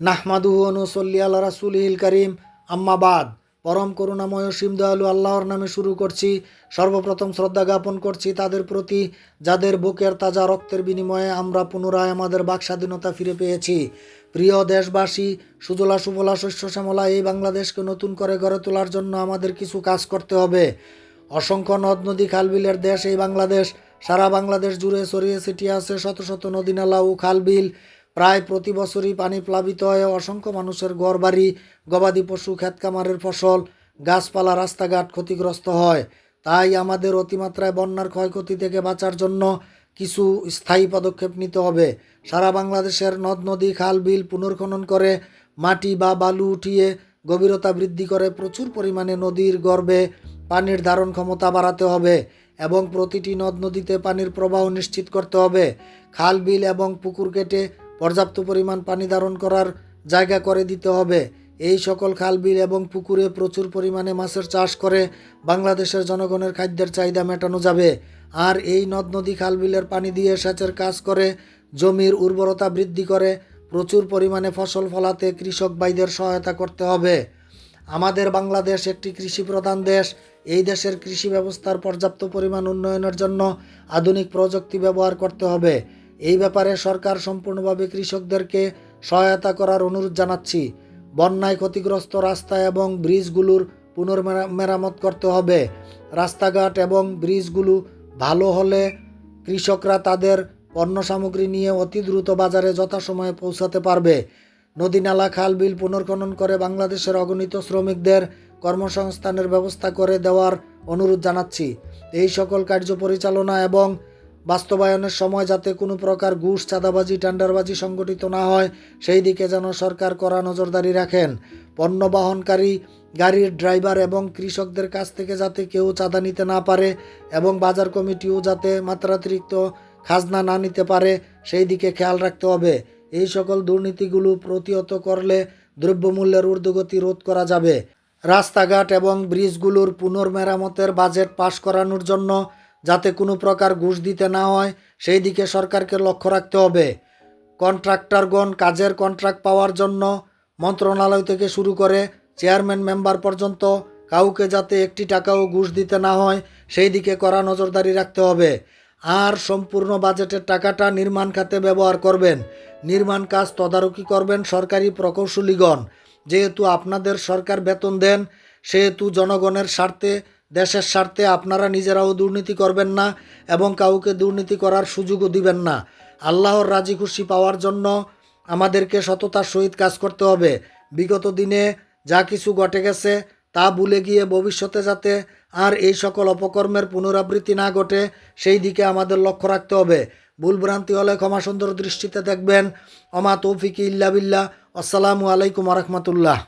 নাহমাদুহু অনুসল্লি আল্লাহ রাসুলহিল করিম। আম্মাবাদ পরম করুণাময় সীম দয়ালু আল্লাহর নামে শুরু করছি, সর্বপ্রথম শ্রদ্ধা জ্ঞাপন করছি তাদের প্রতি, যাদের বুকের তাজা রক্তের বিনিময়ে আমরা পুনরায় আমাদের বাক স্বাধীনতা ফিরে পেয়েছি। প্রিয় দেশবাসী, সুজলা সুফলা শস্য শ্যামলা, এই বাংলাদেশকে নতুন করে গড়ে তোলার জন্য আমাদের কিছু কাজ করতে হবে। অসংখ্য নদ, নদী খালবিলের দেশ, এই বাংলাদেশ, সারা বাংলাদেশ জুড়ে ছড়িয়ে ছিটিয়ে আছে শত শত নদী, নালা ও খালবিল প্রায় প্রতি বছরই পানি প্লাবিত হয়ে। অসংখ্য মানুষের ঘরবাড়ি, গবাদি পশু ক্ষেতকামারের ফসল, গাছপালা, রাস্তাঘাট ক্ষতিগ্রস্ত হয়। তাই আমাদের অতিমাত্রায় বন্যার ক্ষয়ক্ষতি থেকে বাঁচার জন্য কিছু স্থায়ী পদক্ষেপ নিতে হবে। সারা বাংলাদেশের নদ, নদী, খাল, বিল পুনর্খনন করে মাটি বা বালু উঠিয়ে গভীরতা বৃদ্ধি করে প্রচুর পরিমাণে নদীর গর্ভে পানির ধারণ ক্ষমতা বাড়াতে হবে এবং প্রতিটি নদ, নদীতে পানির প্রবাহ নিশ্চিত করতে হবে। খাল, বিল এবং পুকুর কেটে পর্যাপ্ত পরিমাণ পানি ধারণ করার জায়গা করে দিতে হবে। এই সকল খাল বিল এবং পুকুরে প্রচুর পরিমাণে মাছের চাষ করে বাংলাদেশের জনগণের খাদ্যের চাহিদা মেটানো যাবে। আর এই নদ নদী খাল বিলের পানি দিয়ে সেচের কাজ করে, জমির উর্বরতা বৃদ্ধি করে, প্রচুর পরিমাণে ফসল ফলাতে কৃষক ভাইদের সহায়তা করতে হবে। আমাদের বাংলাদেশ একটি কৃষি প্রধান দেশ। এই দেশের কৃষি ব্যবস্থার পর্যাপ্ত পরিমাণ উন্নয়নের জন্য আধুনিক প্রযুক্তি ব্যবহার করতে হবে। এই ব্যাপারে সরকার সম্পূর্ণভাবে কৃষকদেরকে সহায়তা করার অনুরোধ জানাচ্ছি। বন্যায় ক্ষতিগ্রস্ত রাস্তা এবং ব্রিজগুলোর পুনর্মেরামত করতে হবে। রাস্তাঘাট এবং ব্রিজগুলো ভালো হলে কৃষকরা তাদের পণ্য সামগ্রী নিয়ে অতি দ্রুত বাজারে যথাসময়ে পৌঁছাতে পারবে। নদী নালা খাল বিল পুনর্খনন করে বাংলাদেশের অগণিত শ্রমিকদের কর্মসংস্থানের ব্যবস্থা করে দেওয়ার অনুরোধ জানাচ্ছি। এই সকল কার্য পরিচালনা এবং বাস্তবায়নের সময় যাতে কোনো প্রকার ঘুষ, চাঁদাবাজি, টেন্ডারবাজি সংগঠিত না হয়, সেই দিকে যেন সরকার কড়া নজরদারি রাখেন। পণ্য বহনকারী, গাড়ির ড্রাইভার এবং কৃষকদের কাছ থেকে যাতে কেউ চাঁদা নিতে না পারে এবং বাজার কমিটিও যাতে মাত্রাতিরিক্ত খাজনা না নিতে পারে, সেই দিকে খেয়াল রাখতে হবে। এই সকল দুর্নীতিগুলো প্রতিহত করলে দ্রব্যমূল্যের ঊর্ধ্বগতি রোধ করা যাবে। রাস্তাঘাট এবং ব্রিজগুলোর পুনর্মেরামতের বাজেট পাশ করানোর জন্য যাতে কোনো প্রকার ঘুষ দিতে না হয়, সেই দিকে সরকারকে লক্ষ্য রাখতে হবে। কন্ট্রাক্টরগণ কাজের কন্ট্রাক্ট পাওয়ার জন্য মন্ত্রণালয় থেকে শুরু করে চেয়ারম্যান মেম্বার পর্যন্ত কাউকে যাতে একটি টাকাও ঘুষ দিতে না হয়, সেই দিকে কড়া নজরদারি রাখতে হবে। আর সম্পূর্ণ বাজেটের টাকাটা নির্মাণ খাতে ব্যবহার করবেন। নির্মাণ কাজ তদারকি করবেন সরকারি প্রকৌশলীগণ। যেহেতু আপনাদের সরকার বেতন দেন, সেহেতু জনগণের স্বার্থে দেশের স্বার্থে আপনারা নিজেরাও দুর্নীতি করবেন না এবং কাউকে দুর্নীতি করার সুযোগও দিবেন না। আল্লাহর রাজি খুশি পাওয়ার জন্য আমাদেরকে সততার সহিত কাজ করতে হবে। বিগত দিনে যা কিছু ঘটে গেছে তা ভুলে গিয়ে ভবিষ্যতে যাতে আর এই সকল অপকর্মের পুনরাবৃত্তি না ঘটে, সেই দিকে আমাদের লক্ষ্য রাখতে হবে। ভুলভ্রান্তি হলে ক্ষমা সুন্দর দৃষ্টিতে দেখবেন। অমা তৌফিকি ইল্লা বিল্লাহ। আসসালামু আলাইকুম রহমতুল্লাহ।